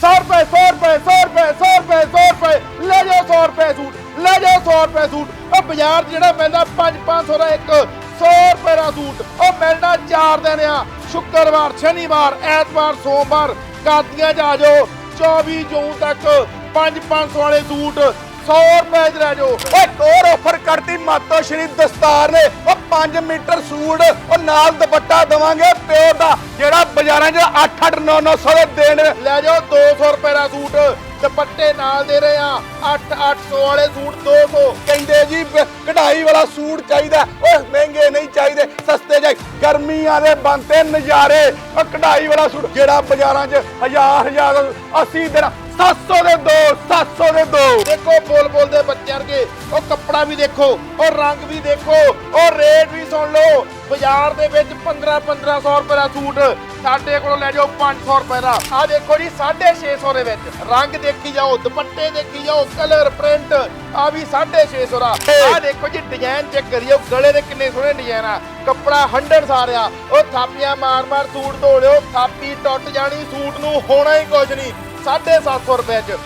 100 ਰੁਪਏ 100 ਰੁਪਏ 100 ਰੁਪਏ 100 ਰੁਪਏ 100 ਰੁਪਏ। ਲੈ ਜਾਓ 100 ਰੁਪਏ ਸੂਟ, ਲੈ ਜਾਓ 100 ਰੁਪਏ ਸੂਟ। ਉਹ ਬਾਜ਼ਾਰ 'ਚ ਜਿਹੜਾ ਪੈਂਦਾ 5 500 ਦਾ ਇੱਕ 100 ਰੁਪਏ ਦਾ ਸੂਟ, ਉਹ ਮਿਲਣਾ ਚਾਰ ਦਿਨ ਆ। ਸ਼ੁੱਕਰਵਾਰ, ਸ਼ਨੀਵਾਰ, ਐਤਵਾਰ, ਸੋਮਵਾਰ, ਕਾਦੀਆਂ 'ਚ ਆ ਜਾਓ। 24 ਜੂਨ ਤੱਕ 5 500 ਵਾਲੇ ਸੂਟ 100 ਰੁਪਏ 'ਚ ਲੈ ਜਾਓ। ਓਏ ਇੱਕ ਆਫਰ ਕਰਤੀ ਮਾਤੋ ਸ਼੍ਰੀ ਦਸਤਾਰ ਨੇ। ਉਹ 5 ਮੀਟਰ ਸੂਟ ਉਹ ਨਾਲ ਦੁਪੱਟਾ ਦਵਾਂਗੇ। ਪਿਓ ਦਾ, ਜਿਹੜਾ ਬਾਜ਼ਾਰਾਂ 'ਚ 8-8 9-900 ਦੇ ਦੇਣ। ਲੈ ਜਾਓ 200 ਰੁਪਏ ਦਾ ਸੂਟ। ਦੁਪੱਟੇ ਨਾਲ ਦੇ ਰਹੇ ਆ 8 800 ਵਾਲੇ ਸੂਟ 200 ਕਹਿੰਦੇ ਜੀ ਕਢਾਈ ਵਾਲਾ ਸੂਟ ਚਾਹੀਦਾ। ਓਏ, ਮਹਿੰਗੇ ਨਹੀਂ ਚਾਹੀਦੇ, ਸਸਤੇ ਚਾਹੀ ਗਰਮੀਆਂ ਦੇ ਬੰਤੇ ਨਜ਼ਾਰੇ। ਉਹ ਕਢਾਈ ਵਾਲਾ ਸੂਟ, ਜਿਹੜਾ ਬਾਜ਼ਾਰਾਂ 'ਚ ਹਜ਼ਾਰ ਹਜ਼ਾਰ 80 ਦਿਨ 700 ਦੇ ਦੋ 700 ਦੇ ਦੋ। ਦੇਖੋ ਬੋਲ ਬੋਲ ਦੇ ਬੱਚੇ ਵਰਗੇ। ਉਹ ਕੱਪੜਾ ਵੀ ਦੇਖੋ ਉਹ ਰੰਗ ਵੀ ਦੇਖੋ ਉਹ ਰੇਟ ਵੀ ਸੁਣ ਲਓ। ਬਾਜ਼ਾਰ ਦੇ ਵਿੱਚ 15 1500 ਰੁਪਏ ਦਾ ਸੂਟ ਸਾਡੇ ਕੋਲੋਂ ਲੈ ਜਾਓ 500 ਰੁਪਏ ਦਾ। ਆ ਦੇਖੋ ਜੀ 650 ਦੇ ਵਿੱਚ। ਰੰਗ ਦੇਖੀ ਜਾਓ ਦੁਪੱਟੇ ਦੇਖੀ ਜਾਓ ਕਲਰ ਪ੍ਰਿੰਟ ਆ ਵੀ 650 ਦਾ। ਆ ਦੇਖੋ ਜੀ ਡਿਜ਼ਾਈਨ ਚੈੱਕ ਕਰਿਓ ਗਲੇ ਦੇ ਕਿੰਨੇ ਸੋਹਣੇ ਡਿਜ਼ਾਈਨ ਆ। ਕੱਪੜਾ 100 ਸਾਰਿਆ ਉਹ ਥਾਪੀਆਂ ਮਾਰ ਮਾਰ ਸੂਟ ਧੋ ਲਿਓ ਥਾਪੀ ਟੁੱਟ ਜਾਣੀ ਸੂਟ ਨੂੰ ਹੋਣਾ ਹੀ ਕੁਝ ਨਹੀਂ। 750 ਰੁਪਏ ਚ।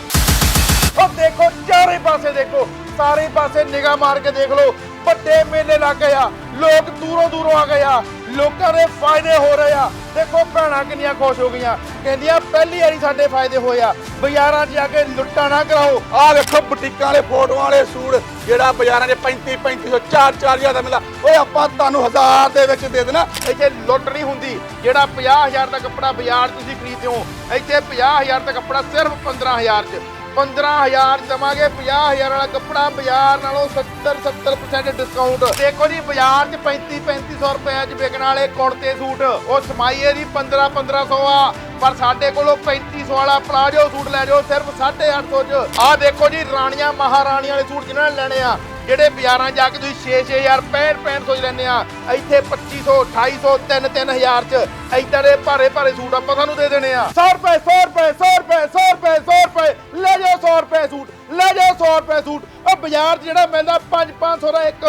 ਉਹ ਦੇਖੋ, ਚਾਰੇ ਪਾਸੇ ਦੇਖੋ, ਸਾਰੇ ਪਾਸੇ ਨਿਗਾਹ ਮਾਰ ਕੇ ਦੇਖ ਲਓ। ਵੱਡੇ ਮੇਲੇ ਲੱਗ ਗਏ ਆ, ਲੋਕ ਦੂਰੋਂ ਦੂਰੋਂ ਆ ਗਏ ਆ। ਲੋਕਾਂ ਦੇ ਫਾਇਦੇ ਹੋ ਰਹੇ ਆ। ਦੇਖੋ ਭੈਣਾਂ ਕਿੰਨੀਆਂ ਖੁਸ਼ ਹੋ ਗਈਆਂ। ਕਹਿੰਦੀਆਂ, ਪਹਿਲੀ ਵਾਰੀ ਸਾਡੇ ਫਾਇਦੇ ਹੋਏ ਆ। ਬਾਜ਼ਾਰਾਂ 'ਚ ਜਾ ਕੇ ਲੁੱਟਾਂ ਨਾ ਕਰਾਓ। ਆਹ ਵੇਖੋ ਬੁਟੀਕਾਂ ਵਾਲੇ, ਫੋਟੋਆਂ ਵਾਲੇ ਸੂਟ, ਜਿਹੜਾ ਬਾਜ਼ਾਰਾਂ 'ਚ 35 3500 4 4000 ਦਾ ਮਿਲਦਾ। ਓਏ, ਆਪਾਂ ਤੁਹਾਨੂੰ ਹਜ਼ਾਰ ਦੇ ਵਿੱਚ ਦੇ ਦੇਣਾ। ਇੱਥੇ ਲੁੱਟ ਨਹੀਂ ਹੁੰਦੀ। ਜਿਹੜਾ 50000 ਦਾ ਕੱਪੜਾ ਬਾਜ਼ਾਰ 'ਚ ਤੁਸੀਂ ਖਰੀਦਦੇ ਹੋ, ਇੱਥੇ 50000 ਦਾ ਕੱਪੜਾ ਸਿਰਫ 15000 'ਚ। 15000 ਦਵਾਂਗੇ 50000 ਵਾਲਾ ਕੱਪੜਾ, ਬਾਜ਼ਾਰ ਨਾਲੋਂ 70 70% ਡਿਸਕਾਊਂਟ ਦੇਖੋ ਜੀ, ਬਾਜ਼ਾਰ 'ਚ 35 3500 ਰੁਪਏ 'ਚ ਵਿਕਣ ਵਾਲੇ ਕੁੜਤੇ ਸੂਟ, ਉਹ ਸਮਾਈਏ ਦੀ 15 1500 ਆ, ਪਰ ਸਾਡੇ ਕੋਲੋਂ 3500 ਵਾਲਾ ਪਲਾਜੋ ਸੂਟ ਲੈ ਜਾਓ, ਸਿਰਫ 850 'ਚ। ਆਹ ਦੇਖੋ ਜੀ, ਰਾਣੀਆਂ, ਮਹਾਰਾਣੀਆਂ ਵਾਲੇ ਸੂਟ ਜਿਹਨਾਂ ਨੇ ਲੈਣੇ ਆ। ਜਿਹੜੇ ਬਾਜ਼ਾਰਾਂ ਜਾ ਕੇ ਤੁਸੀਂ 6-6000 6500 ਚ ਲੈਣੇ ਆ, ਇੱਥੇ 2500 2800 3-3000 ਚ ਏਦਾਂ ਦੇ ਭਾਰੇ ਭਾਰੇ ਸੂਟ ਆਪਾਂ ਤੁਹਾਨੂੰ ਦੇ ਦੇਣੇ ਆ। 100 ਰੁਪਏ 100 ਰੁਪਏ 100 ਰੁਪਏ 100 ਰੁਪਏ 100 ਰੁਪਏ, ਲੈ ਜਾਓ 100 ਰੁਪਏ ਸੂਟ, ਲੈ ਜਾਓ 100 ਰੁਪਏ ਸੂਟ। ਉਹ ਬਾਜ਼ਾਰ ਜਿਹੜਾ ਮਿਲਦਾ 5-500 ਦਾ ਇੱਕ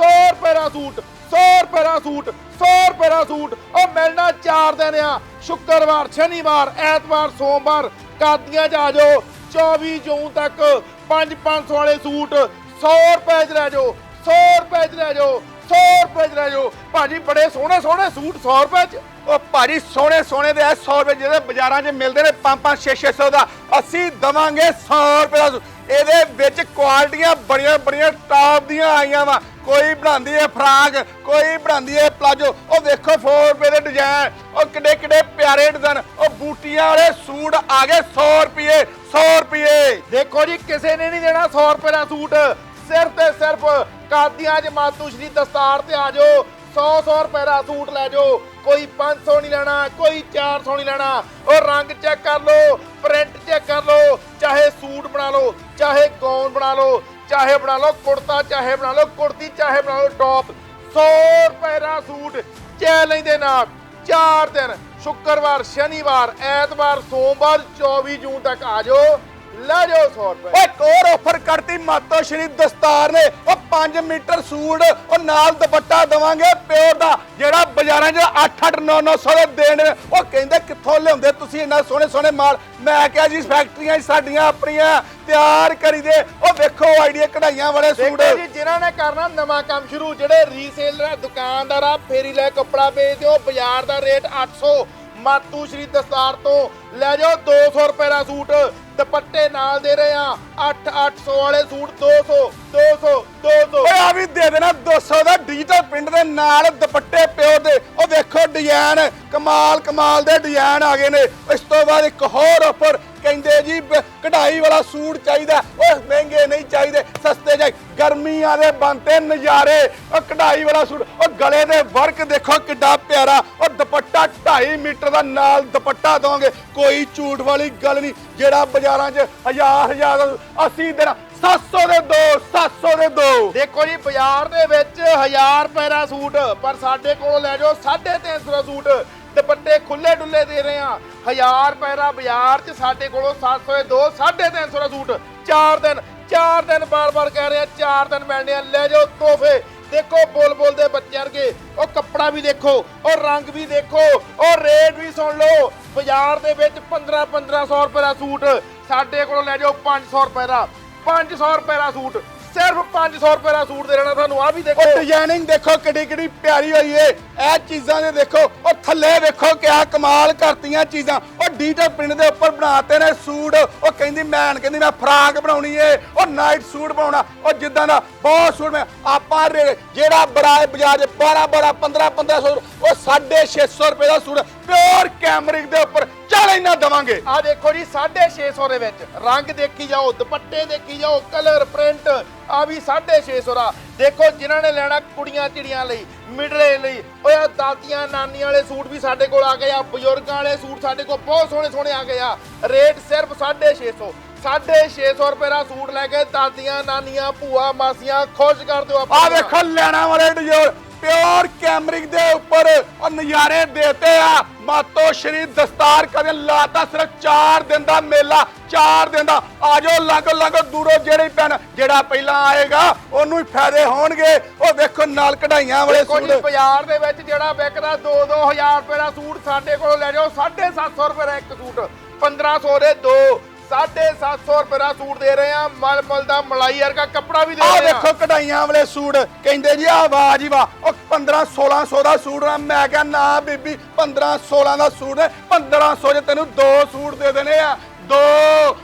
100 ਰੁਪਏ ਦਾ ਸੂਟ 100 ਰੁਪਏ ਦਾ ਸੂਟ 100 ਰੁਪਏ ਦਾ ਸੂਟ, ਉਹ ਮਿਲਣਾ 4 ਦਿਨ ਆ, ਸ਼ੁੱਕਰਵਾਰ, ਸ਼ਨੀਵਾਰ, ਐਤਵਾਰ, ਸੋਮਵਾਰ, ਕਾਦੀਆਂ 'ਚ ਆ ਜਾਓ 24 ਜੂਨ ਤੱਕ 5-500 ਵਾਲੇ ਸੂਟ 100 ਰੁਪਏ 'ਚ ਲੈ ਜਾਓ 100 ਰੁਪਏ 'ਚ ਲੈ ਜਾਓ 100 ਰੁਪਏ 'ਚ ਲੈ ਜਾਓ। ਭਾਜੀ, ਬੜੇ ਸੋਹਣੇ ਸੋਹਣੇ ਸੂਟ 100 ਰੁਪਏ 'ਚ। ਉਹ ਭਾਜੀ, ਸੋਹਣੇ ਸੋਹਣੇ ਦੇ 100 ਰੁਪਏ ਜਿਹੜੇ ਬਾਜ਼ਾਰਾਂ 'ਚ ਮਿਲਦੇ ਨੇ 5-5 6-600 ਦਾ, ਅਸੀਂ ਦਵਾਂਗੇ 100 ਰੁਪਏ ਦਾ ਸੂਟ। ਇਹਦੇ ਵਿੱਚ ਕੁਆਲਿਟੀਆਂ ਬੜੀਆਂ ਬੜੀਆਂ ਟਾਪ ਦੀਆਂ ਆਈਆਂ ਵਾ। ਕੋਈ ਬਣਾਉਂਦੀ ਹੈ ਫਰਾਕ, ਕੋਈ ਬਣਾਉਂਦੀ ਹੈ ਪਲਾਜੋ। ਉਹ ਦੇਖੋ 4 ਰੁਪਏ ਦੇ ਡਿਜ਼ਾਈਨ ਉਹ ਕਿੱਡੇ ਕਿੱਡੇ ਪਿਆਰੇ ਡਿਜ਼ਾਈਨ ਉਹ ਬੂਟੀਆਂ ਵਾਲੇ ਸੂਟ ਆ ਗਏ 100 ਰੁਪਏ 100 ਰੁਪਏ। ਦੇਖੋ ਜੀ, ਕਿਸੇ ਨੇ ਨਹੀਂ ਦੇਣਾ 100 ਰੁਪਏ ਦਾ ਸੂਟ। ਸਿਰਫ ਤੇ ਸਿਰਫ ਕਾਦੀਆਂ 'ਚ ਮਾਤੂ ਦਸਤਾਰ ਤੇ ਆ ਜਾਓ। 100 100 ਰੁਪਏ ਦਾ ਸੂਟ ਲੈ ਜਾਓ। ਕੋਈ 500 ਨਹੀਂ ਲੈਣਾ, ਕੋਈ 400 ਨਹੀਂ ਲੈਣਾ। ਉਹ ਰੰਗ ਚੈੱਕ ਕਰ ਲਓ, ਪ੍ਰਿੰਟ ਚੈੱਕ ਕਰ ਲਓ, ਚਾਹੇ ਸੂਟ ਬਣਾ ਲਓ, ਚਾਹੇ ਗਾਊਨ ਬਣਾ ਲਓ, ਚਾਹੇ ਬਣਾ ਲਓ ਕੁੜਤਾ, ਚਾਹੇ ਬਣਾ ਲਓ ਕੁੜਤੀ, ਚਾਹੇ ਬਣਾ ਲਓ ਟੌਪ। 100 ਰੁਪਏ ਦਾ ਸੂਟ ਚੈਲੰਜ ਦੇ ਨਾਲ 4 ਦਿਨ, ਸ਼ੁੱਕਰਵਾਰ, ਸ਼ਨੀਵਾਰ, ਐਤਵਾਰ, ਸੋਮਵਾਰ 24 ਜੂਨ ਤੱਕ ਆ ਜਾਓ। ਲੈ ਜਾਓ 100 ਰੁਪਏ। ਓਏ ਇੱਕ ਹੋਰ ਆਫਰ ਕਰਤੀ ਮਾਤੋ ਸ਼੍ਰੀ ਦਸਤਾਰ ਨੇ। ਉਹ 5 ਮੀਟਰ ਸੂਟ ਉਹ ਨਾਲ ਦੁਪੱਟਾ ਦਵਾਂਗੇ ਪਿਓ ਦਾ ਜਿਹੜਾ ਬਾਜ਼ਾਰਾਂ 'ਚ 8-8 9-900 ਦੇ ਦੇਣ ਉਹ ਕਹਿੰਦੇ ਕਿੱਥੋਂ ਲਿਆਉਂਦੇ ਤੁਸੀਂ ਇੰਨਾ ਸੋਹਣੇ ਸੋਹਣੇ ਮਾਲ? ਮੈਂ ਕਿਹਾ ਜੀ ਫੈਕਟਰੀਆਂ ਸਾਡੀਆਂ ਆਪਣੀਆਂ। ਤਿਆਰ ਕਰੀਦੇ ਉਹ ਵੇਖੋ ਆਈਡੀਆ ਕਢਾਈਆਂ ਵਾਲੇ ਸੂਟ। ਦੇਖੋ ਜੀ ਜਿਨ੍ਹਾਂ ਨੇ ਕਰਨਾ ਨਵਾਂ ਕੰਮ ਸ਼ੁਰੂ। ਜਿਹੜੇ ਰੀਸੇਲਰ ਦੁਕਾਨਦਾਰ ਆ ਫੇਰੀ ਲੈ ਕੱਪੜਾ ਵੇਚਦੇ ਹੋ ਬਾਜ਼ਾਰ ਦਾ ਰੇਟ 800 ਮਾਤੂ ਸ਼੍ਰੀ ਦਸਤਾਰ ਤੋਂ ਲੈ ਜਾਓ 200 ਰੁਪਏ ਦਾ ਸੂਟ। ਦੁਪੱਟੇ ਨਾਲ ਦੇ ਰਹੇ ਆ 8 800 ਵਾਲੇ ਸੂਟ 200 200 200 ਓਏ, ਆ ਵੀ ਦੇ ਦੇਣਾ 200 ਦਾ ਡਿਜੀਟਲ ਪ੍ਰਿੰਟ ਦੇ ਨਾਲ ਦੁਪੱਟੇ ਪਿਓ ਦੇ। ਉਹ ਦੇਖੋ, ਡਿਜ਼ਾਈਨ। ਕਮਾਲ ਕਮਾਲ ਦੇ ਡਿਜ਼ਾਈਨ ਆ ਗਏ ਨੇ। ਇਸ ਤੋਂ ਬਾਅਦ ਇੱਕ ਹੋਰ ਆਫਰ ਕਹਿੰਦੇ ਜੀ ਕਢਾਈ ਵਾਲਾ ਸੂਟ ਚਾਹੀਦਾ। ਓਏ, ਮਹਿੰਗੇ ਨਹੀਂ ਚਾਹੀਦੇ, ਸਸਤੇ ਚਾਹੀ ਗਰਮੀਆਂ ਦੇ ਬੰਤੇ ਨਜ਼ਾਰੇ। ਉਹ ਕਢਾਈ ਵਾਲਾ ਸੂਟ ਉਹ ਗਲੇ ਦੇ ਵਰਕ ਦੇਖੋ ਕਿੱਡਾ ਪਿਆਰਾ। ਉਹ ਦੁਪੱਟਾ 2.5 ਮੀਟਰ ਦਾ ਨਾਲ ਦੁਪੱਟਾ ਦੋਗੇ। ਕੋਈ ਝੂਠ ਵਾਲੀ ਗੱਲ ਨਹੀਂ। ਜਿਹੜਾ ਬਾਜ਼ਾਰਾਂ 'ਚ ਹਜ਼ਾਰ ਹਜ਼ਾਰ 80 ਦਿਨ 700 ਦੇ ਦੋ 700 ਦੇ ਦੋ। ਦੇਖੋ ਜੀ, ਬਾਜ਼ਾਰ ਦੇ ਵਿੱਚ 1000 ਰੁਪਏ ਦਾ ਸੂਟ, ਪਰ ਸਾਡੇ ਕੋਲੋਂ ਲੈ ਜਾਓ 350 ਦਾ ਸੂਟ। ਦੁਪੱਟੇ ਖੁੱਲੇ ਡੁੱਲੇ ਦੇ ਰਹੇ ਆ 1000 ਰੁਪਏ ਦਾ ਬਾਜ਼ਾਰ 'ਚ ਸਾਡੇ ਕੋਲੋਂ 700 ਦੇ ਦੋ 350 ਦਾ ਸੂਟ। 4 ਦਿਨ 4 ਦਿਨ ਬਾਰ-ਬਾਰ ਕਹਿ ਰਹੇ ਆ 4 ਦਿਨ ਮਿਲਣੇ ਆ, ਲੈ ਜਾਓ ਤੋਹਫੇ। ਦੇਖੋ, ਬੋਲ ਬੋਲ ਦੇ ਬੱਚੇ ਵਰਗੇ, ਉਹ ਕੱਪੜਾ ਵੀ ਦੇਖੋ, ਉਹ ਰੰਗ ਵੀ ਦੇਖੋ, ਉਹ ਰੇਟ ਵੀ ਸੁਣ ਲਓ। ਬਾਜ਼ਾਰ ਦੇ ਵਿੱਚ 15 1500 ਰੁਪਏ ਦਾ ਸੂਟ। ਸਾਡੇ ਕੋਲੋਂ ਲੈ ਜਾਓ 500 ਰੁਪਏ ਦਾ 500 ਰੁਪਏ ਦਾ ਸੂਟ। ਸਿਰਫ 500 ਰੁਪਏ ਦਾ ਸੂਟ ਦੇ ਦੇਣਾ ਤੁਹਾਨੂੰ ਆ ਵੀ ਦੇਖੋ। ਉਹ ਡਿਜ਼ਾਈਨਿੰਗ ਦੇਖੋ ਕਿੱਡੀ ਕਿੱਡੀ ਪਿਆਰੀ ਹੋਈ ਏ। ਇਹ ਚੀਜ਼ਾਂ ਦੇ ਦੇਖੋ, ਉਹ ਥੱਲੇ ਦੇਖੋ ਕਿਆ ਕਮਾਲ ਕਰਤੀਆਂ ਚੀਜ਼ਾਂ। ਉਹ ਡੀਜੀਟਲ ਪ੍ਰਿੰਟ ਦੇ ਉੱਪਰ ਬਣਾਤੇ ਨੇ ਸੂਟ। ਉਹ ਕਹਿੰਦੀ, ਮੈਨ ਕਹਿੰਦੀ, ਮੈਂ ਫਰਾਕ ਬਣਾਉਣੀ ਏ। ਉਹ ਨਾਈਟ ਸੂਟ ਬਣਾਉਣਾ। ਉਹ ਜਿੱਦਾਂ ਦਾ ਬਹੁਤ ਸੂਟ ਮੈਂ ਆਪਾਂ ਰੇ- ਜਿਹੜਾ ਬੜਾ ਬਾਜ਼ਾਰ 'ਚ 12 12 15 1500 ਉਹ 650 ਰੁਪਏ ਦਾ ਸੂਟ ਪਿਓਰ ਕੈਮਰਿਕ ਦੇ ਉੱਪਰ। ਚੱਲ ਇੰਨਾ ਦਵਾਂਗੇ। ਆ ਦੇਖੋ ਜੀ 650 ਦੇ ਵਿੱਚ। ਰੰਗ ਦੇਖੀ ਜਾਓ ਦੁਪੱਟੇ ਦੇਖੀ ਜਾਓ ਕਲਰ ਪ੍ਰਿੰਟ ਆ ਵੀ 650 ਦਾ। ਦੇਖੋ ਜਿਨ੍ਹਾਂ ਨੇ ਲੈਣਾ ਕੁੜੀਆਂ ਚਿੜੀਆਂ ਲਈ ਮਿਡਲੇ ਲਈ। ਓਏ ਦਾਦੀਆਂ ਨਾਨੀਆਂ ਵਾਲੇ ਸੂਟ ਵੀ ਸਾਡੇ ਕੋਲ ਆ ਗਏ ਆ ਬਜ਼ੁਰਗਾਂ ਵਾਲੇ ਸੂਟ ਸਾਡੇ ਕੋਲ ਬਹੁਤ ਸੋਹਣੇ ਸੋਹਣੇ ਆ ਗਏ ਆ। ਰੇਟ ਸਿਰਫ 650 650 ਰੁਪਏ ਦਾ ਸੂਟ ਲੈ ਕੇ ਦਾਦੀਆਂ ਨਾਨੀਆਂ ਭੂਆ ਮਾਸੀਆਂ ਖੁਸ਼ ਕਰ ਦਿਓ ਆ। ਵੇਖੋ ਲੈਣਾ ਵਾਲੇ ਡਿਜ਼ਾਈਨ ਪਿਓਰ ਕੈਮਰਿਕ ਦੇ ਉੱਪਰ ਉਹ ਨਜ਼ਾਰੇ ਦੇਤੇ ਆ। ਮਾਤੋ ਸ਼੍ਰੀ ਦਸਤਾਰ ਕਦੇ ਲਾਤਾ ਸਿਰਫ 4 ਦਿਨ ਦਾ ਮੇਲਾ 4 ਦਿਨ ਦਾ। ਆਜੋ ਲੰਗ ਲੰਗ ਦੂਰੋਂ ਜਿਹੜੇ ਪੈਣ ਜਿਹੜਾ ਪਹਿਲਾਂ ਆਏਗਾ ਉਹਨੂੰ ਹੀ ਫਾਇਦੇ ਹੋਣਗੇ। ਉਹ ਵੇਖੋ ਨਾਲ ਕਢਾਈਆਂ ਵਾਲੇ ਦੇਖੋ ਸੂਟ। ਬਾਜ਼ਾਰ ਦੇ ਵਿੱਚ ਜਿਹੜਾ ਵਿਕਦਾ 2-2000 ਰੁਪਏ ਦਾ ਸੂਟ ਸਾਡੇ ਕੋਲੋਂ ਲੈ ਜਾਓ 750 ਰੁਪਏ ਦਾ ਇੱਕ ਸੂਟ। 1500 ਦੇ ਦੋ। 750 ਰੁਪਏ ਦਾ ਸੂਟ ਦੇ ਰਹੇ ਆ ਮਲ ਮਲ ਦਾ ਮਲਾਈ ਵਰਗਾ ਕੱਪੜਾ ਵੀ ਦੇ ਆ ਰਹੇ ਆ ਵੇਖੋ ਕਢਾਈਆਂ ਵਾਲੇ ਸੂਟ। ਕਹਿੰਦੇ ਜੀ ਆਵਾਜ਼ ਹੀ ਵਾ। ਉਹ 15 1600 ਦਾ ਸੂਟ ਆ। ਮੈਂ ਕਿਹਾ ਨਾ ਬੀਬੀ 15 16 ਦਾ ਸੂਟ ਹੈ। 1500 ਚ ਤੈਨੂੰ ਦੋ ਸੂਟ ਦੇ ਦੇਣੇ ਆ। ਦੋ।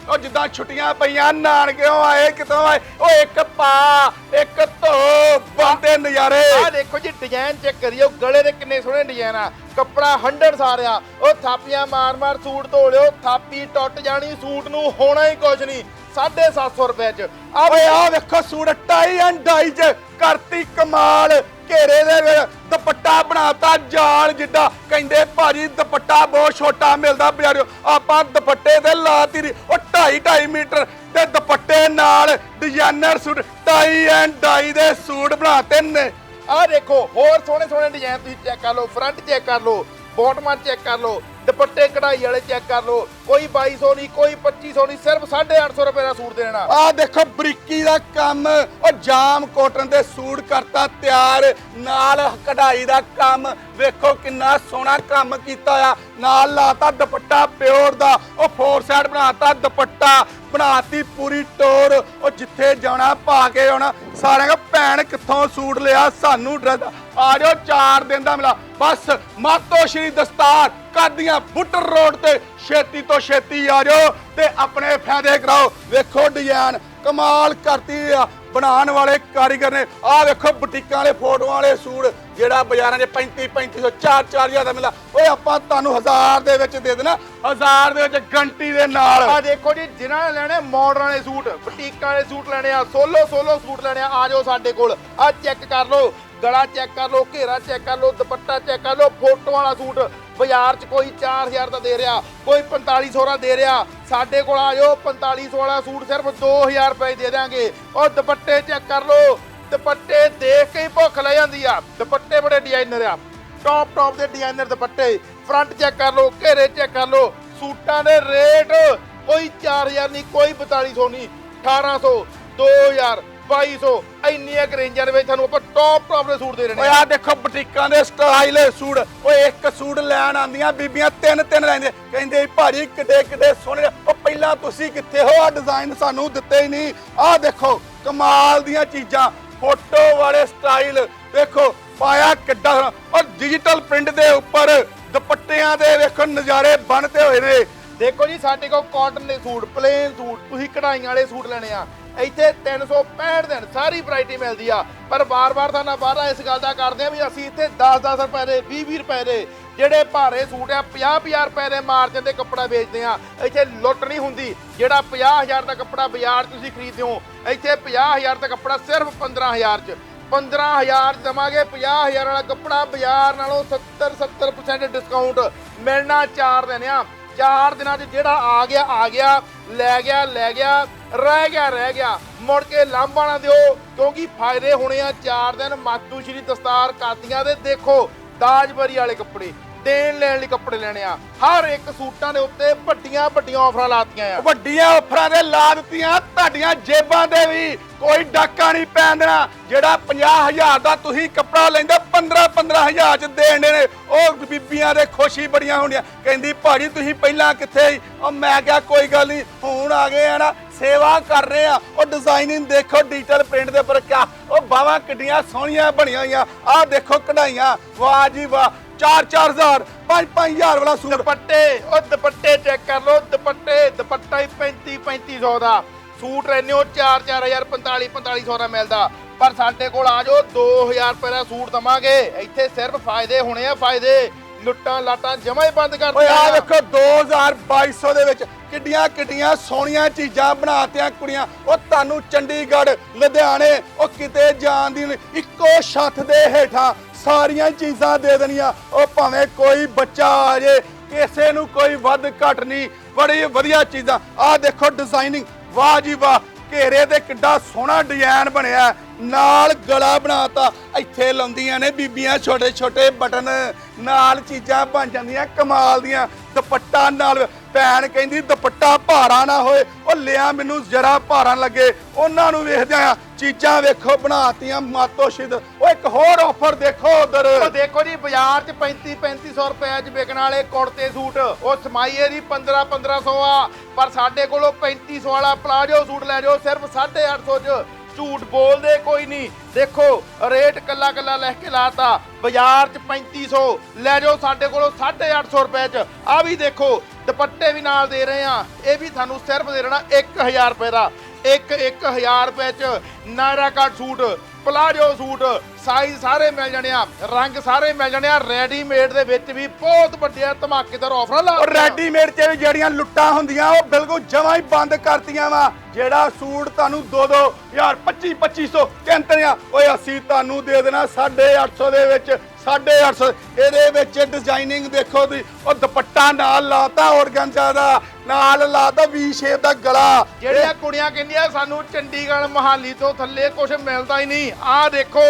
ਉਹ ਜਿੱਦਾਂ ਛੁੱਟੀਆਂ ਪਈਆਂ ਨਾਨਕਿਓਂ ਆਏ ਕਿਤੋਂ ਆਏ ਉਹ ਇੱਕ ਪਾ ਇੱਕ ਧੋ ਬੰਦੇ ਨਜ਼ਾਰੇ। ਆ ਦੇਖੋ ਜੀ ਡਿਜ਼ਾਈਨ ਚੈੱਕ ਕਰਿਓ ਗਲੇ ਦੇ ਕਿੰਨੇ ਸੋਹਣੇ ਡਿਜ਼ਾਈਨ ਆ। ਕੱਪੜਾ 100 ਸਾਰਿਆ ਉਹ ਥਾਪੀਆਂ ਮਾਰ ਮਾਰ ਸੂਟ ਧੋ ਲਿਓ ਥਾਪੀ ਟੁੱਟ ਜਾਣੀ ਸੂਟ ਨੂੰ ਹੋਣਾ ਹੀ ਕੁਝ ਨਹੀਂ। 750 ਰੁਪਏ ਚ। ਆ ਓਏ ਆ ਵੇਖੋ ਸੂਟ ਟਾਈ ਐਂਡ ਡਾਈ ਚ ਕਰਤੀ ਕਮਾਲ। ਘੇਰੇ ਦੇ ਵਿੱਚ ਦੁਪੱਟਾ ਬਣਾਤਾ, ਜਾਲ ਜਿੱਡਾ ਕਹਿੰਦੇ ਭਾਜੀ ਦੁਪੱਟਾ ਬਹੁਤ ਛੋਟਾ ਮਿਲਦਾ ਬਜ਼ਾਰੋਂ। ਆਪਾਂ ਦੁਪੱਟੇ ਤੇ ਲਾਤੀ ਰੀ ਉਹ 2.5 2.5 ਮੀਟਰ ਤੇ ਦੁਪੱਟੇ ਨਾਲ designer suit tie and dye ਦੇ ਸੂਟ ਬਣਾਤੇ ਨੇ ਆਹ ਦੇਖੋ, ਹੋਰ ਸੋਹਣੇ ਸੋਹਣੇ ਡਿਜ਼ਾਈਨ ਤੁਸੀਂ ਚੈੱਕ ਕਰ ਲਓ ਫਰੰਟ ਚੈੱਕ ਕਰ ਲਓ ਬੋਟਮ ਚੈੱਕ ਕਰ ਲਓ। ਦੁਪੱਟੇ ਕਢਾਈ ਵਾਲੇ ਚੈੱਕ ਕਰ ਲਓ। ਕੋਈ 2200 ਨਹੀਂ, ਕੋਈ 2500 ਨਹੀਂ, ਸਿਰਫ 850 ਰੁਪਏ ਦਾ ਸੂਟ ਦੇਣਾ। ਆ ਦੇਖੋ, ਬਰੀਕੀ ਦਾ ਕੰਮ, ਉਹ ਜਾਮ ਕੋਟਨ ਦੇ ਸੂਟ ਕਰਤਾ ਤਿਆਰ। ਨਾਲ ਕਢਾਈ ਦਾ ਕੰਮ, ਵੇਖੋ ਕਿੰਨਾ ਸੋਹਣਾ ਕੰਮ ਕੀਤਾ ਆ। ਨਾਲ ਲਾਤਾ ਦੁਪੱਟਾ ਪਿਓਰ ਦਾ, ਉਹ ਫੋਰ ਸਾਈਡ ਬਣਾਤਾ ਦੁਪੱਟਾ, ਬਣਾਤੀ ਪੂਰੀ ਟੋਰ। ਉਹ ਜਿੱਥੇ ਜਾਣਾ, ਪਾ ਕੇ ਆਉਣਾ। ਸਾਰਿਆਂ ਕੋ, ਭੈਣ, ਕਿੱਥੋਂ ਸੂਟ ਲਿਆ? ਸਾਨੂੰ ਡਰੈਸ, ਆ ਜਾਓ 4 ਦਿਨ ਦਾ ਮਿਲਾ। ਬਸ ਮਾਤੋ ਸ਼੍ਰੀ ਦਸਤਾਰ। ਕਾਦੀਆਂ ਬੁੱਟਰ ਰੋਡ ਤੇ ਛੇਤੀ ਤੋਂ ਛੇਤੀ ਆ ਜਾਓ ਤੇ ਆਪਣੇ ਫਾਇਦੇ ਕਰਾਓ। ਵੇਖੋ ਡਿਜ਼ਾਈਨ ਕਮਾਲ ਕਰਤੀ ਆ। ਬਣਾਉਣ ਵਾਲੇ ਕਾਰੀਗਰ ਨੇ। ਆਹ ਵੇਖੋ ਬੁਟੀਕਾਂ ਵਾਲੇ, ਫੋਟੋਆਂ ਵਾਲੇ ਸੂਟ, ਜਿਹੜਾ ਬਾਜ਼ਾਰਾਂ 'ਚ 35 3500 4 4000 ਦਾ ਮਿਲਦਾ। ਓਏ ਆਪਾਂ ਤੁਹਾਨੂੰ ਹਜ਼ਾਰ ਦੇ ਵਿੱਚ ਦੇ ਦੇਣਾ। ਹਜ਼ਾਰ ਦੇ ਵਿੱਚ ਗੰਟੀ ਦੇ ਨਾਲ। ਆ ਦੇਖੋ ਜੀ ਜਿਨ੍ਹਾਂ ਨੇ ਲੈਣੇ ਮਾਡਰਨ ਵਾਲੇ ਸੂਟ, ਬੁਟੀਕਾਂ ਵਾਲੇ ਸੂਟ ਲੈਣੇ ਆ ਸੋਲੋ ਸੋਲੋ ਸੂਟ ਲੈਣੇ ਆ ਆ ਜਾਓ ਸਾਡੇ ਕੋਲ। ਆ ਚੈੱਕ ਕਰ ਲਓ। ਗਲਾ ਚੈੱਕ ਕਰ ਲਓ, ਘੇਰਾ ਚੈੱਕ ਕਰ ਲਓ, ਦੁਪੱਟਾ ਚੈੱਕ ਕਰ ਲਓ ਫੋਟੋ ਵਾਲਾ ਸੂਟ ਬਾਜ਼ਾਰ 'ਚ ਕੋਈ 4000 ਦਾ ਦੇ ਰਿਹਾ, ਕੋਈ 4500 ਦਾ ਦੇ ਰਿਹਾ। ਸਾਡੇ ਕੋਲ ਆ ਜਾਓ 4500 ਵਾਲਾ ਸੂਟ ਸਿਰਫ 2000 ਰੁਪਏ ਦੇ ਦਿਆਂਗੇ। ਉਹ ਦੁਪੱਟੇ ਚੈੱਕ ਕਰ ਲਓ, ਦੁਪੱਟੇ ਦੇਖ ਕੇ ਹੀ ਭੁੱਖ ਲੈ ਜਾਂਦੀ ਆ। ਦੁਪੱਟੇ ਬੜੇ ਡਿਜ਼ਾਈਨਰ ਆ। ਟੌਪ ਟੌਪ ਦੇ ਡਿਜ਼ਾਈਨਰ ਦੁਪੱਟੇ। ਫਰੰਟ ਚੈੱਕ ਕਰ ਲਓ, ਘੇਰੇ ਚੈੱਕ ਕਰ ਲਓ। ਸੂਟਾਂ ਦੇ ਰੇਟ ਕੋਈ 4000 ਨਹੀਂ, ਕੋਈ 4200 ਨਹੀਂ 1800 2000 2200 ਇੰਨੀਆਂ ਕੁ ਰੇਂਜਾਂ ਦੇ ਵਿੱਚ ਤੁਹਾਨੂੰ ਆਪਾਂ ਟੌਪ ਟੌਪ ਦੇ ਸੂਟ ਦੇ ਰਹੇ ਓਏ ਨੇ ਆ ਦੇਖੋ ਬੁਟੀਕਾਂ ਦੇ ਸਟਾਈਲ ਸੂਟ। ਓਏ ਇੱਕ ਸੂਟ ਲੈਣ ਆਂਦੀਆਂ ਬੀਬੀਆਂ ਤਿੰਨ ਤਿੰਨ ਲੈਂਦੇ। ਕਹਿੰਦੇ ਭਾਜੀ ਕਿੱਡੇ ਕਿੱਡੇ ਸੋਹਣੇ ਉਹ ਪਹਿਲਾਂ ਤੁਸੀਂ ਕਿੱਥੇ ਹੋ? ਆ ਡਿਜ਼ਾਈਨ ਸਾਨੂੰ ਦਿੱਤੇ ਹੀ ਨਹੀਂ। ਆਹ ਦੇਖੋ, ਕਮਾਲ ਦੀਆਂ ਚੀਜ਼ਾਂ। ਫੋਟੋ ਵਾਲੇ ਸਟਾਈਲ ਦੇਖੋ, ਪਾਇਆ ਕਿੱਡਾ ਸੋਹਣਾ। ਔਰ ਡਿਜੀਟਲ ਪ੍ਰਿੰਟ ਦੇ ਉੱਪਰ ਦੁਪੱਟਿਆਂ ਦੇ ਵੇਖੋ, ਨਜ਼ਾਰੇ ਬਣਦੇ ਹੋਏ ਨੇ। ਦੇਖੋ ਜੀ, ਸਾਡੇ ਕੋਲ ਕਾਟਨ ਦੇ ਸੂਟ ਪਲੇਨ ਸੂਟ, ਤੁਸੀਂ ਕਢਾਈਆਂ ਵਾਲੇ ਸੂਟ ਲੈਣੇ ਆ। ਇੱਥੇ 365 ਦਿਨ ਸਾਰੀ ਵੈਰਾਈਟੀ ਮਿਲਦੀ ਆ। ਪਰ ਬਾਰ-ਬਾਰ ਤੁਹਾਨੂੰ ਵਾਅਦਾ ਇਸ ਗੱਲ ਦਾ ਕਰਦੇ ਆ ਵੀ ਅਸੀਂ ਇੱਥੇ 10-10 ਰੁਪਏ ਦੇ 20-20 ਰੁਪਏ ਦੇ ਜਿਹੜੇ ਭਾਰੇ ਸੂਟ ਆ 50-50 ਰੁਪਏ ਦੇ ਮਾਰਜਨ ਦੇ ਕੱਪੜਾ ਵੇਚਦੇ ਆ। ਇੱਥੇ ਲੁੱਟ ਨਹੀਂ ਹੁੰਦੀ। ਜਿਹੜਾ 50000 ਦਾ ਕੱਪੜਾ ਬਾਜ਼ਾਰ 'ਚ ਤੁਸੀਂ ਖਰੀਦਦੇ ਹੋ, ਇੱਥੇ 50000 ਦਾ ਕੱਪੜਾ ਸਿਰਫ 15000 'ਚ। 15000 ਦਵਾਂਗੇ 50000 ਵਾਲਾ ਕੱਪੜਾ ਬਾਜ਼ਾਰ ਨਾਲੋਂ 70 70% ਡਿਸਕਾਊਂਟ ਮਿਲਣਾ ਚਾਰ ਦਿਨ ਆ। ਚਾਰ ਦਿਨਾਂ 'ਚ ਜਿਹੜਾ ਆ ਗਿਆ ਆ ਗਿਆ, ਲੈ ਗਿਆ ਲੈ ਗਿਆ, ਰਹਿ ਗਿਆ ਰਹਿ ਗਿਆ। ਮੁੜ ਕੇ ਲਾਂਭਾ ਨਾ ਦਿਓ, ਕਿਉਂਕਿ ਫਾਇਦੇ ਹੋਣੇ ਆ ਚਾਰ ਦਿਨ। ਮਾਤੂ ਸ਼੍ਰੀ ਦਸਤਾਰ ਕਾਦੀਆਂ ਦੇ ਦੇਖੋ ਦਾਜਬਰੀ ਵਾਲੇ ਕੱਪੜੇ। ਦੇਣ ਲੈਣ ਲਈ ਕੱਪੜੇ ਲੈਣੇ ਆ। ਹਰ ਇੱਕ ਸੂਟਾਂ ਦੇ ਉੱਤੇ ਵੱਡੀਆਂ ਵੱਡੀਆਂ ਆਫਰਾਂ ਲਾਤੀਆਂ ਆ। ਵੱਡੀਆਂ ਆਫਰਾਂ ਦੇ ਲਾ ਦਿੱਤੀਆਂ, ਤੁਹਾਡੀਆਂ ਜੇਬਾਂ ਦੇ ਵੀ ਕੋਈ ਡਾਕਾ ਨਹੀਂ ਪੈਣ ਦੇਣਾ। ਜਿਹੜਾ 50000 ਦਾ ਤੁਸੀਂ ਕੱਪੜਾ ਲੈਂਦੇ 15 15000 ਚ ਦੇਣ ਨੇ, ਉਹ ਬੀਬੀਆਂ ਦੇ ਖੁਸ਼ੀ ਬੜੀਆਂ ਹੁੰਦੀਆਂ। ਕਹਿੰਦੀ, ਭਾਜੀ, ਤੁਸੀਂ ਪਹਿਲਾਂ ਕਿੱਥੇ ਸੀ? ਉਹ ਮੈਂ ਕਿਹਾ, ਕੋਈ ਗੱਲ ਨਹੀਂ, ਹੁਣ ਆ ਗਏ ਆ ਨਾ, ਸੇਵਾ ਕਰ ਰਹੇ ਆ। ਉਹ ਡਿਜ਼ਾਈਨਿੰਗ ਦੇਖੋ ਡਿਜੀਟਲ ਪ੍ਰਿੰਟ ਦੇ ਉੱਪਰ ਕਿਆ, ਉਹ ਬਾਹਾਂ ਕਿੱਡੀਆਂ ਸੋਹਣੀਆਂ ਬਣੀਆਂ ਹੋਈਆਂ। ਆਹ ਦੇਖੋ, ਕਢਾਈਆਂ, ਵਾਹ ਜੀ ਵਾਹ। 4-4000 5-5000 ਵਾਲਾ ਸੂਟ। ਦੁਪੱਟੇ ਉਹ ਦੁਪੱਟੇ ਚੈੱਕ ਕਰ ਲਓ ਦੁਪੱਟੇ ਦੁਪੱਟਾ ਹੀ 35 3500 ਦਾ। ਸੂਟ ਰਹਿੰਦੇ ਹੋ 4 4000 45 4500 ਦਾ ਮਿਲਦਾ। ਪਰ ਸਾਡੇ ਕੋਲ ਆ ਜਾਓ 2000 ਰੁਪਏ ਦਾ ਸੂਟ ਦਵਾਂਗੇ। ਇੱਥੇ ਸਿਰਫ ਫਾਇਦੇ ਹੋਣੇ ਆ ਫਾਇਦੇ। ਲੁੱਟਾਂ ਲਾਟਾਂ ਜਮਾ ਹੀ ਬੰਦ ਕਰ ਓਏ ਆ। ਵੇਖੋ 2200 ਦੇ ਵਿੱਚ ਕਿੱਡੀਆਂ ਕਿੱਡੀਆਂ ਸੋਹਣੀਆਂ ਚੀਜ਼ਾਂ ਬਣਾਤੀਆਂ ਕੁੜੀਆਂ। ਉਹ ਤੁਹਾਨੂੰ ਚੰਡੀਗੜ੍ਹ ਲੁਧਿਆਣੇ ਉਹ ਕਿਤੇ ਜਾਣ ਦੀ ਇੱਕੋ ਛੱਤ ਦੇ ਹੇਠਾਂ ਸਾਰੀਆਂ ਚੀਜ਼ਾਂ ਦੇ ਦੇਣੀਆਂ। ਉਹ ਭਾਵੇਂ ਕੋਈ ਬੱਚਾ ਆ ਜੇ, ਕਿਸੇ ਨੂੰ ਕੋਈ ਵੱਧ ਘਟ ਨਹੀਂ। ਬੜੀ ਵਧੀਆ ਚੀਜ਼ਾਂ। ਆਹ ਦੇਖੋ ਡਿਜ਼ਾਈਨਿੰਗ ਵਾਹ ਜੀ ਵਾਹ। ਘੇਰੇ ਤੇ ਕਿੱਡਾ ਸੋਹਣਾ ਡਿਜ਼ਾਈਨ ਬਣਿਆ। ਨਾਲ ਗਲਾ ਬਣਾਤਾ। ਇੱਥੇ ਲਾਉਂਦੀਆਂ ਨੇ ਬੀਬੀਆਂ ਛੋਟੇ ਛੋਟੇ ਬਟਨ। ਨਾਲ ਚੀਜ਼ਾਂ ਬਣ ਜਾਂਦੀਆਂ, ਕਮਾਲ ਦੀਆਂ। ਦੁਪੱਟਾ ਨਾਲ ਭੈਣ ਕਹਿੰਦੀ, ਦੁਪੱਟਾ ਭਾਰਾ ਨਾ ਹੋਏ। ਉਹ ਲਿਆ ਮੈਨੂੰ, ਜਰਾ ਭਾਰਾ ਲੱਗੇ। ਉਹਨਾਂ ਨੂੰ ਵੇਖਦੇ ਚੀਜ਼ਾਂ ਵੇਖੋ, ਬਣਾਤੀਆਂ ਮਾਤੋ ਸ਼ਿਦ। ਉਹ ਇੱਕ ਹੋਰ ਆਫਰ ਦੇਖੋ ਉਧਰ। ਉਹ ਦੇਖੋ ਜੀ, ਬਾਜ਼ਾਰ 'ਚ 35 3500 ਰੁਪਏ 'ਚ ਵਿਕਣ ਵਾਲੇ ਕੁੜਤੇ ਸੂਟ। ਉਹ ਸਮਾਈਏ ਦੀ 15 1500 ਆ, ਪਰ ਸਾਡੇ ਕੋਲੋਂ 3500 ਵਾਲਾ ਪਲਾਜੋ ਸੂਟ ਲੈ ਜਾਓ, ਸਿਰਫ 850 'ਚ। ਝੂਠ ਬੋਲਦੇ ਕੋਈ ਨਹੀਂ। ਦੇਖੋ, ਰੇਟ ਕੱਲਾ ਕੱਲਾ ਲਿਖ ਕੇ ਲਾਤਾ। ਬਾਜ਼ਾਰ 'ਚ 3500 ਲੈ ਜਾਓ ਸਾਡੇ ਕੋਲੋਂ 850 ਰੁਪਏ 'ਚ। ਆ ਵੀ ਦੇਖੋ, ਦੁਪੱਟੇ ਵੀ ਨਾਲ ਦੇ ਰਹੇ ਆ ਇਹ ਵੀ ਤੁਹਾਨੂੰ ਸਿਰਫ ਦੇ ਦੇਣਾ 1000 ਰੁਪਏ ਦਾ। ਇੱਕ 1000 ਰੁਪਏ 'ਚ ਨਾਇਰਾ ਕੱਟ ਸੂਟ, ਪਲਾਜੋ ਸੂਟ ਸਾਈਜ਼ ਸਾਰੇ ਮਿਲ ਜਾਣੇ ਆ ਰੰਗ ਸਾਰੇ ਮਿਲ ਜਾਣੇ ਆ ਰੈਡੀਮੇਡ ਦੇ ਵਿੱਚ ਵੀ ਬਹੁਤ ਵੱਡੀਆਂ ਧਮਾਕੇਦਾਰ ਆਫਰਾਂ ਲਾ ਰੈਡੀਮੇਡ 'ਚ ਜਿਹੜੀਆਂ ਲੁੱਟਾਂ ਹੁੰਦੀਆਂ ਉਹ ਬਿਲਕੁਲ ਜਮਾਂ ਹੀ ਬੰਦ ਕਰਤੀਆਂ ਵਾ। ਜਿਹੜਾ ਸੂਟ ਤੁਹਾਨੂੰ 2-2 ਯਾਰ 25 2500 ਕਹਿੰਦੇ ਆ ਓਏ ਅਸੀਂ ਤੁਹਾਨੂੰ ਦੇ ਦੇਣਾ 850 ਦੇ ਵਿੱਚ 850 ਇਹਦੇ ਵਿੱਚ ਡਿਜ਼ਾਈਨਿੰਗ ਦੇਖੋ ਤੁਸੀਂ ਉਹ ਦੁਪੱਟਾ ਨਾਲ ਲਾਤਾ ਔਰਗੰਜਾ ਦਾ ਨਾਲ ਲਾਤਾ ਵੀ ਸ਼ੇਪ ਦਾ ਗਲਾ। ਜਿਹੜੀਆਂ ਕੁੜੀਆਂ ਕਹਿੰਦੀਆਂ ਸਾਨੂੰ ਚੰਡੀਗੜ੍ਹ ਮਹਾਲੀ ਤੋਂ ਥੱਲੇ ਕੁਝ ਮਿਲਦਾ ਹੀ ਨਹੀਂ। ਆਹ ਦੇਖੋ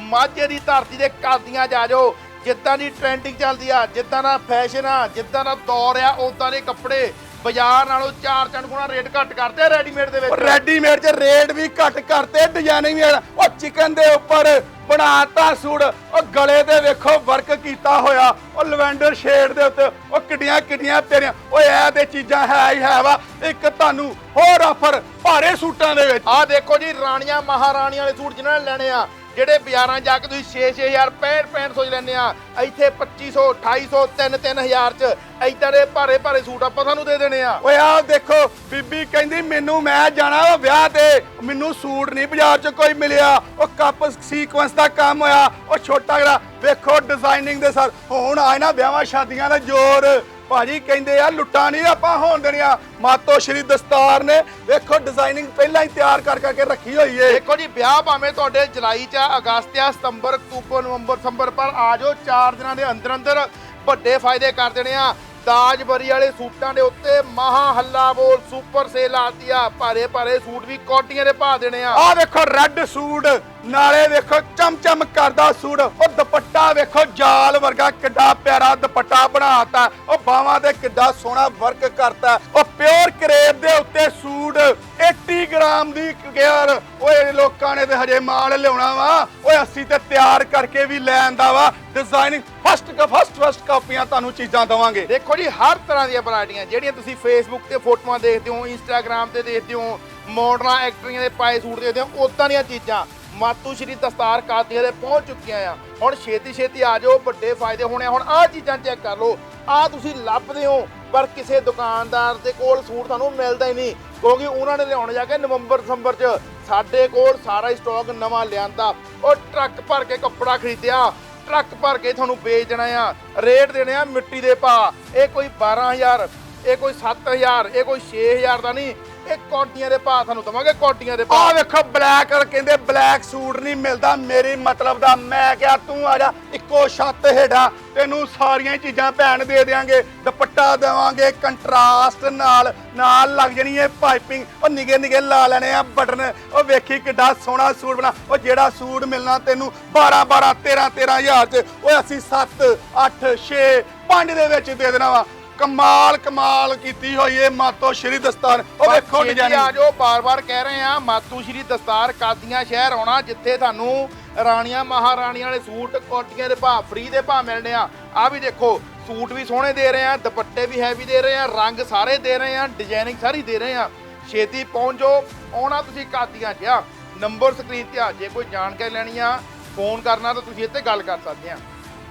ਮਾਝੇ ਦੀ ਧਰਤੀ ਦੇ ਕਰਦੀਆਂ ਜਾ ਜਾਓ। ਜਿੱਦਾਂ ਦੀ ਟ੍ਰੈਂਡਿੰਗ ਚੱਲਦੀ ਆ ਜਿੱਦਾਂ ਦਾ ਫੈਸ਼ਨ ਆ ਜਿੱਦਾਂ ਦਾ ਦੌਰ ਆ ਉਦਾਂ ਦੇ ਕੱਪੜੇ ਬਾਜ਼ਾਰ ਨਾਲੋਂ ਚਾਰ ਚੰਨ ਗੁਣਾ ਰੇਟ ਘੱਟ ਕਰਦੇ ਰੈਡੀਮੇਡ ਦੇ ਉਹ ਵਿੱਚ। ਰੈਡੀਮੇਡ 'ਚ ਰੇਟ ਵੀ ਘੱਟ ਕਰਤੇ ਡਿਜ਼ਾਈਨਿੰਗ ਵੀ ਉਹ ਚਿਕਨ ਦੇ ਉੱਪਰ ਬਣਾਤਾ ਸੂਟ ਉਹ ਗਲੇ ਤੇ ਵੇਖੋ ਵਰਕ ਕੀਤਾ ਹੋਇਆ। ਉਹ ਲਵੈਂਡਰ ਸ਼ੇਡ ਦੇ ਉੱਤੇ ਉਹ ਕਿੱਡੀਆਂ ਕਿੱਡੀਆਂ ਤੇਰੀਆਂ। ਓਏ ਇਹ ਤੇ ਚੀਜ਼ਾਂ ਹੈ ਹੀ ਹੈ ਵਾ। ਇੱਕ ਤੁਹਾਨੂੰ ਹੋਰ ਆਫਰ ਭਾਰੇ ਸੂਟਾਂ ਦੇ ਵਿੱਚ। ਆਹ ਦੇਖੋ ਜੀ ਰਾਣੀਆਂ ਮਹਾਰਾਣੀਆਂ ਵਾਲੇ ਸੂਟ ਜਿਨ੍ਹਾਂ ਨੇ ਲੈਣੇ ਆ ਜਿਹੜੇ ਬਾਜ਼ਾਰਾਂ ਜਾ ਕੇ ਤੁਸੀਂ 6-6000 65-6500 ਚ ਲੈਣੇ ਆ, ਇੱਥੇ 2500 2800 3-3000 ਚ, ਏਦਾਂ ਦੇ ਭਾਰੇ ਭਾਰੇ ਸੂਟ ਆਪਾਂ ਤੁਹਾਨੂੰ ਦੇ ਦੇਣੇ ਆ। ਓਏ ਆਹ ਦੇਖੋ, ਬੀਬੀ ਕਹਿੰਦੀ ਮੈਨੂੰ ਮੈਂ ਜਾਣਾ ਵਾ ਵਿਆਹ ਤੇ, ਮੈਨੂੰ ਸੂਟ ਨਹੀਂ ਬਾਜ਼ਾਰ 'ਚ ਕੋਈ ਮਿਲਿਆ। ਉਹ ਕੱਪ ਸੀਕੁਐਂਸ ਦਾ ਕੰਮ ਹੋਇਆ, ਉਹ ਛੋਟਾ ਜਿਹਾ, ਵੇਖੋ ਡਿਜ਼ਾਈਨਿੰਗ ਦੇ ਸਾਥ ਹੁਣ ਆਏ ਨਾ ਵਿਆਹਾਂ ਸ਼ਾਦੀਆਂ ਦਾ ਜ਼ੋਰ। ਭਾਜੀ ਕਹਿੰਦੇ ਆ ਲੁੱਟਾਂ ਨਹੀਂ ਆਪਾਂ ਹੋਣ ਦੇਣੀਆਂ। ਮਾਤੋ ਸ਼੍ਰੀ ਦਸਤਾਰ ਨੇ ਵੇਖੋ ਡਿਜ਼ਾਈਨਿੰਗ ਪਹਿਲਾਂ ਹੀ ਤਿਆਰ ਕਰ ਕਰਕੇ ਰੱਖੀ ਹੋਈ ਏ। ਦੇਖੋ ਜੀ ਵਿਆਹ ਭਾਵੇਂ ਤੁਹਾਡੇ ਜੁਲਾਈ ਚ ਆ ਅਗਸਤ ਆ ਸਤੰਬਰ ਅਕਤੂਬਰ ਨਵੰਬਰ ਦਸੰਬਰ ਪਰ ਆ ਜਾਓ 4 ਦਿਨਾਂ ਦੇ ਅੰਦਰ ਅੰਦਰ ਵੱਡੇ ਫਾਇਦੇ ਕਰ ਦੇਣੇ ਆ। ਦਾਜਬਰੀ ਵਾਲੇ ਸੂਟਾਂ ਦੇ ਉੱਤੇ ਮਹਾ ਹੱਲਾ ਬੋਲ ਸੁਪਰ ਸੇਲ ਆਤੀ ਆ। ਭਾਰੇ ਭਾਰੇ ਸੂਟ ਵੀ ਕੋਟੀਆਂ ਦੇ ਪਾ ਦੇਣੇ ਆ। ਆਹ ਵੇਖੋ ਰੈੱਡ ਸੂਟ ਨਾਲੇ ਵੇਖੋ, ਚਮਚਮ ਕਰਦਾ ਸੂਟ, ਉਹ ਦੁਪੱਟਾ ਵੇਖੋ, ਜਾਲ ਵਰਗਾ ਕਿੱਡਾ ਪਿਆਰਾ ਦੁਪੱਟਾ ਬਣਾਤਾ। ਉਹ ਬਾਵਾਂ ਤੇ ਕਿੱਡਾ ਸੋਹਣਾ ਵਰਕ ਕਰਤਾ। ਉਹ ਪਿਓਰ ਕਰੇਪ ਦੇ ਉੱਤੇ ਸੂਟ 80 ਗ੍ਰਾਮ ਦੀ ਕੇਅਰ ਓਏ, ਲੋਕਾਂ ਨੇ ਤੇ ਹਜੇ ਮਾਲ ਲਿਆਉਣਾ ਵਾ। ਓਏ, ਅਸੀਂ ਤੇ ਤਿਆਰ ਕਰਕੇ ਵੀ ਲੈ ਆਂਦਾ ਵਾ। ਡਿਜ਼ਾਈਨਿੰਗ ਫਸਟ ਫਸਟ ਫਸਟ ਕਾਪੀਆਂ ਤੁਹਾਨੂੰ ਚੀਜ਼ਾਂ ਦਵਾਂਗੇ। ਦੇਖੋ ਜੀ, ਹਰ ਤਰ੍ਹਾਂ ਦੀਆਂ ਵੈਰਾਈਟੀਆਂ ਜਿਹੜੀਆਂ ਤੁਸੀਂ ਫੇਸਬੁੱਕ ਤੇ ਫੋਟੋਆਂ ਦੇਖਦੇ ਹੋ ਇੰਸਟਾਗ੍ਰam ਤੇ ਦੇਖਦੇ ਹੋ, ਮਾਡਲਾਂ ਐਕਟਰੀਆਂ ਦੇ ਪਾਏ ਸੂਟ ਦੇਖਦੇ ਹੋ ਉਦਾਂ ਦੀਆਂ ਚੀਜ਼ਾਂ। ਮਾਤੂ ਸ਼੍ਰੀ ਦਸਤਾਰ ਕਾਦੀਆਂ ਦੇ ਪਹੁੰਚ ਚੁੱਕੀਆਂ ਆ। ਹੁਣ ਛੇਤੀ ਛੇਤੀ ਆ ਜਾਓ, ਵੱਡੇ ਫਾਇਦੇ ਹੋਣੇ ਆ। ਹੁਣ ਆਹ ਚੀਜ਼ਾਂ ਚੈੱਕ ਕਰ ਲਓ। ਆਹ ਤੁਸੀਂ ਲੱਭਦੇ ਹੋ, ਪਰ ਕਿਸੇ ਦੁਕਾਨਦਾਰ ਦੇ ਕੋਲ ਸੂਟ ਤੁਹਾਨੂੰ ਮਿਲਦਾ ਹੀ ਨਹੀਂ, ਕਿਉਂਕਿ ਉਹਨਾਂ ਨੇ ਲਿਆਉਣ ਜਾ ਕੇ ਨਵੰਬਰ ਦਸੰਬਰ 'ਚ ਸਾਡੇ ਕੋਲ ਸਾਰਾ ਹੀ ਸਟਾਕ ਨਵਾਂ ਲਿਆਂਦਾ। ਉਹ ਟਰੱਕ ਭਰ ਕੇ ਕੱਪੜਾ ਖਰੀਦਿਆ, ਟਰੱਕ ਭਰ ਕੇ ਤੁਹਾਨੂੰ ਵੇਚ ਦੇਣਾ ਆ। ਰੇਟ ਦੇਣੇ ਆ ਮਿੱਟੀ ਦੇ ਭਾਅ। ਇਹ ਕੋਈ 12000 ਇਹ ਕੋਈ 7000 ਇਹ ਕੋਈ 6000 ਦਾ ਨਹੀਂ। ਇਹ ਕੋਟੀਆਂ ਦੇ ਭਾਅ ਤੁਹਾਨੂੰ ਦਵਾਂਗੇ, ਕੋਟੀਆਂ ਦੇ ਆਹ ਭਾਅ ਵੇਖੋ ਬਲੈਕ ਕਹਿੰਦੇ ਬਲੈਕ ਸੂਟ ਨਹੀਂ ਮਿਲਦਾ, ਮੇਰੀ ਮਤਲਬ ਦਾ ਮੈਂ ਕਿਹਾ, ਤੂੰ ਆ ਜਾ, ਇੱਕੋ ਛੱਤ ਹੇਠਾਂ ਤੈਨੂੰ ਸਾਰੀਆਂ ਹੀ ਚੀਜ਼ਾਂ ਭੈਣ ਦੇ ਦੇਵਾਂਗੇ ਦੁਪੱਟਾ ਦੇਵਾਂਗੇ ਕੰਟਰਾਸਟ ਨਾਲ ਨਾਲ ਲੱਗ ਜਣੀ ਹੈ ਪਾਈਪਿੰਗ ਉਹ ਨਿਗੇ ਨਿਗੇ ਲਾ ਲੈਣੇ ਆ ਬਟਨ। ਉਹ ਵੇਖੀ ਕਿੱਡਾ ਸੋਹਣਾ ਸੂਟ ਬਣਾ। ਉਹ ਜਿਹੜਾ ਸੂਟ ਮਿਲਣਾ ਤੈਨੂੰ 12 12 13 13000 ਚ ਓਏ ਅਸੀਂ 7 8 6 5 ਦੇ ਵਿੱਚ ਦੇ ਦੇਣਾ ਵਾ। ਕਮਾਲ ਕਮਾਲ ਕੀਤੀ ਹੋਈ ਏ ਮਾਤੋ ਸ਼੍ਰੀ ਦਸਤਾਰ। ਉਹ ਵੇਖੋ ਡਿਜ਼ਾਈਨ ਆ ਜਾਓ ਬਾਰ-ਬਾਰ ਕਹਿ ਰਹੇ ਆ ਮਾਤੂ ਸ਼੍ਰੀ ਦਸਤਾਰ ਕਾਦੀਆਂ ਸ਼ਹਿਰ ਆਉਣਾ ਜਿੱਥੇ ਤੁਹਾਨੂੰ ਰਾਣੀਆਂ ਮਹਾਰਾਣੀਆਂ ਵਾਲੇ ਸੂਟ ਕੋਟੀਆਂ ਦੇ ਭਾਅ ਫ੍ਰੀ ਦੇ ਭਾਅ ਮਿਲਣੇ ਆ। ਆ ਵੀ ਦੇਖੋ ਸੂਟ ਵੀ ਸੋਹਣੇ ਦੇ ਰਹੇ ਆ ਦੁਪੱਟੇ ਵੀ ਹੈਵੀ ਦੇ ਰਹੇ ਆ ਰੰਗ ਸਾਰੇ ਦੇ ਰਹੇ ਆ ਡਿਜ਼ਾਈਨਿੰਗ ਸਾਰੀ ਦੇ ਰਹੇ ਆ। ਛੇਤੀ ਪਹੁੰਚੋ ਆਉਣਾ ਤੁਸੀਂ ਕਾਦੀਆਂ 'ਚ ਆ। ਨੰਬਰ ਸਕਰੀਨ ਤੇ ਆ ਜੇ ਕੋਈ ਜਾਣਕਾਰੀ ਲੈਣੀ ਆ ਫੋਨ ਕਰਨਾ ਤਾਂ ਤੁਸੀਂ ਇੱਥੇ ਗੱਲ ਕਰ ਸਕਦੇ ਆ।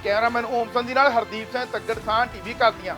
ਕੈਮਰਾਮੈਨ ਓਮ ਸੰਧੀ ਨਾਲ ਹਰਦੀਪ ਸਿੰਘ ਤੱਗੜ ਖਾਨ ਟੀਵੀ ਕਾਦੀਆਂ।